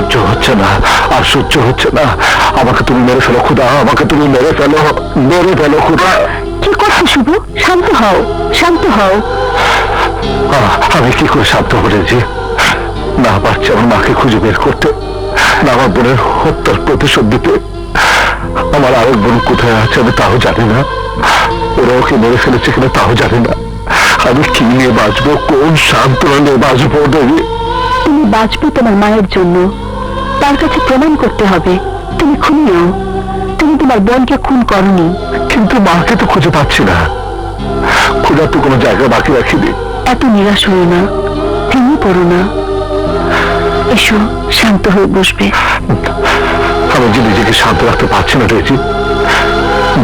সহ্য হচ্ছে না আর সহ্য হচ্ছে না। আমাকে তুমি মেরে ফেলো খুদা। আমাকে তুমি মেরে ফেলো মেরে ফেলো খুদা। কি করছ শুভ? শান্ত হও শান্ত হও। আমি কি করে শান্ত করেছি না পারছি আমার মাকে খুঁজে বের করতে। না আমার বোনের হত্যার প্রতিশোধ দিতে। আমার আরেক বোন কোথায় আছে আমি তাও জানি না। ওরা ওকে মেরে ফেলেছে কিনা তাও জানি না। আমি কি নিয়ে বাঁচবো? কোন সান্ত্বনা নিয়ে বাঁচবো দেবী? তুমি বাঁচবে তোমার মায়ের জন্য। তার কাছে প্রমাণ করতে হবে। তুমি খুনি নও। তুমি তোমার বোনকে খুন করনি। কিন্তু মাকে তো খুঁজে পাচ্ছি না। খোঁজার তো কোনো জায়গা বাকি রাখিনি এত নিরাশ হয়ে না। ভেঙে পড়ো না। এসো শান্ত হয়ে বসবে। আমি যে নিজেকে শান্ত রাখতে পারছি না রয়েছি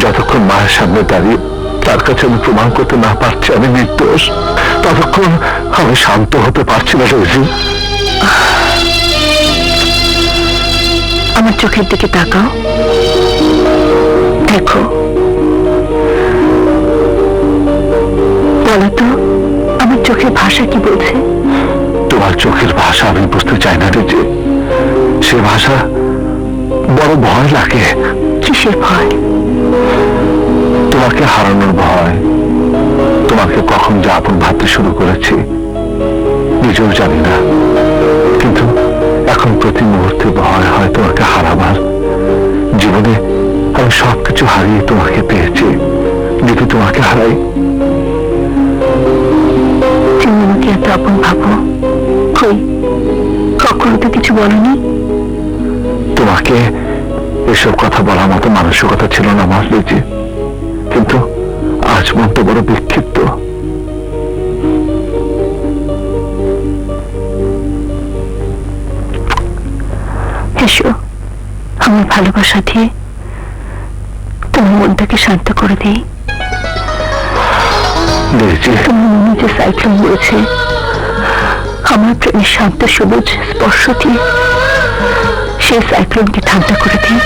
যতক্ষণ মায়ের সামনে দাঁড়িয়ে তার কাছে আমি প্রমাণ করতে না পারছি আমি নির্দোষ ততক্ষণ আমি শান্ত হতে পারছি না রয়েছি আমার চোখের দিকে তাকাও। দেখো। বলো তো আমার চোখের ভাষা কি বলছে তোমার চোখের ভাষা আমি বুঝতে চাই না রয়েছে সে ভাষা বড় ভয় লাগে। কিসের ভয়? তোমাকে হারানোর ভয়। তোমাকে কখন যে আপন ভাবতে শুরু করেছি নিজেও জানি না। এখন প্রতি মুহূর্তে ভয় হয় তোমাকে হারাবার। জীবনে আমি সবকিছু হারিয়ে তোমাকে পেয়েছি। যদি তোমাকে হারাই তুমি আমাকে এত আপন ভাবো? কই? কখনো তো কিছু বলনি? তোমাকে এসব কথা বলার মতো মানসিকতা ছিল না আমার লিজি। কিন্তু আজ মন তো বড় বিক্ষিপ্ত। এসো। আমার ভালোবাসা দিয়ে তোমার মনটাকে শান্ত করে দিই। তোমার মনে যে সাইক্লোন বলেছে আমার প্রেমের শান্ত সবুজ স্পর্শ দিয়ে সেই সাইক্লোনকে ঠান্ডা করে দিই।